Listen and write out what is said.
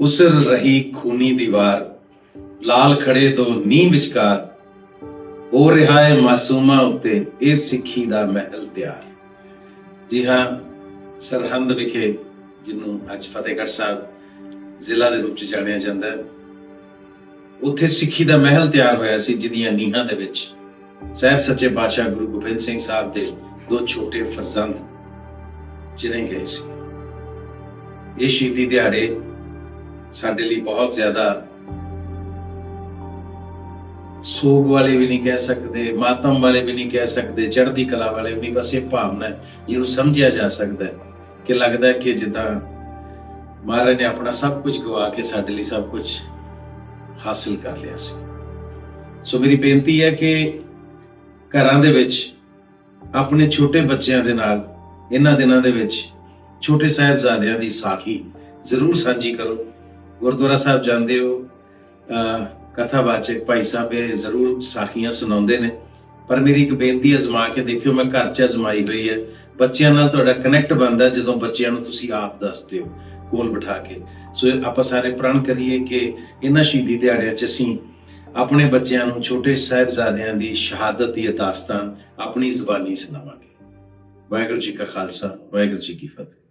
ਉਸਰ ਰਹੀ ਖੂਨੀ ਦੀਵਾਰ, ਲਾਲ ਖੜੇ ਦੋ ਨੀਂਹ ਵਿਚਕਾਰ। ਹੋ ਰਿਹਾ ਹੈ ਮਾਸੂਮਾਂ ਉੱਤੇ ਇਹ ਸਿੱਖੀ ਦਾ ਮਹਿਲ ਤਿਆਰ। ਜੀ ਹਾਂ, ਸਰਹੰਦ ਵਿਖੇ, ਜਿਹਨੂੰ ਅੱਜ ਫਤਿਹਗੜ੍ਹ ਸਾਹਿਬ ਜ਼ਿਲ੍ਹਾ ਦੇ ਰੂਪ ਚ ਜਾਣਿਆ ਜਾਂਦਾ ਹੈ, ਉੱਥੇ ਸਿੱਖੀ ਦਾ ਮਹਿਲ ਤਿਆਰ ਹੋਇਆ ਸੀ, ਜਿਹਦੀਆਂ ਨੀਹਾਂ ਦੇ ਵਿੱਚ ਸਾਹਿਬ ਸੱਚੇ ਪਾਤਸ਼ਾਹ ਗੁਰੂ ਗੋਬਿੰਦ ਸਿੰਘ ਸਾਹਿਬ ਦੇ ਦੋ ਛੋਟੇ ਫਰਜ਼ੰਦ ਚਿਣੇ ਗਏ ਸੀ। ਇਹ ਸ਼ਹੀਦੀ ਦਿਹਾੜੇ ਸਾਡੇ ਲਈ ਬਹੁਤ ਜ਼ਿਆਦਾ ਸੋਗ ਵਾਲੇ ਵੀ ਨਹੀਂ ਕਹਿ ਸਕਦੇ, ਮਾਤਮ ਵਾਲੇ ਵੀ ਨਹੀਂ ਕਹਿ ਸਕਦੇ, ਚੜ੍ਹਦੀ ਕਲਾ ਵਾਲੇ ਵੀ ਨਹੀਂ, ਬਸ ਇਹ ਭਾਵਨਾ ਜਿਹਨੂੰ ਸਮਝਿਆ ਜਾ ਸਕਦਾ ਕਿ ਲੱਗਦਾ ਕਿ ਜਿੱਦਾਂ ਮਹਾਰਾਜ ਨੇ ਆਪਣਾ ਸਭ ਕੁਝ ਗਵਾ ਕੇ ਸਾਡੇ ਲਈ ਸਭ ਕੁਝ ਹਾਸਲ ਕਰ ਲਿਆ ਸੀ। ਸੋ ਮੇਰੀ ਬੇਨਤੀ ਹੈ ਕਿ ਘਰਾਂ ਦੇ ਵਿੱਚ, ਆਪਣੇ ਛੋਟੇ ਬੱਚਿਆਂ ਦੇ ਨਾਲ, ਇਹਨਾਂ ਦਿਨਾਂ ਦੇ ਵਿੱਚ, ਛੋਟੇ ਸਾਹਿਬਜ਼ਾਦਿਆਂ ਦੀ ਸਾਖੀ ਜ਼ਰੂਰ ਸਾਂਝੀ ਕਰੋ। ਗੁਰਦੁਆਰਾ ਸਾਹਿਬ ਜਾਂਦੇ ਹੋ, ਅਹ ਕਥਾਵਾਚਕ ਭਾਈ ਸਾਹਿਬ ਇਹ ਜ਼ਰੂਰ ਸਾਖੀਆਂ ਸੁਣਾਉਂਦੇ ਨੇ। ਪਰ ਮੇਰੀ ਇੱਕ ਬੇਨਤੀ ਅਜ਼ਮਾ ਕੇ ਦੇਖਿਓ, ਮੈਂ ਘਰ 'ਚ ਅਜ਼ਮਾਈ ਹੋਈ ਹੈ। ਬੱਚਿਆਂ ਨਾਲ ਤੁਹਾਡਾ ਕਨੈਕਟ ਬਣਦਾ ਜਦੋਂ ਬੱਚਿਆਂ ਨੂੰ ਤੁਸੀਂ ਆਪ ਦੱਸਦੇ ਹੋ, ਕੋਲ ਬਿਠਾ ਕੇ। ਸੋ ਆਪਾਂ ਸਾਰੇ ਪ੍ਰਣ ਕਰੀਏ ਕਿ ਇਹਨਾਂ ਸ਼ਹੀਦੀ ਦਿਹਾੜਿਆਂ 'ਚ ਅਸੀਂ ਆਪਣੇ ਬੱਚਿਆਂ ਨੂੰ, ਛੋਟੇ ਸਾਹਿਬਜ਼ਾਦਿਆਂ ਦੀ ਸ਼ਹਾਦਤ ਦੀ ਦਾਸਤਾਨ ਆਪਣੀ ਜ਼ੁਬਾਨੀ ਸੁਣਾਵਾਂਗੇ। ਵਾਹਿਗੁਰੂ ਜੀ ਕਾ ਖਾਲਸਾ, ਵਾਹਿਗੁਰੂ ਜੀ ਕੀ ਫਤਿਹ।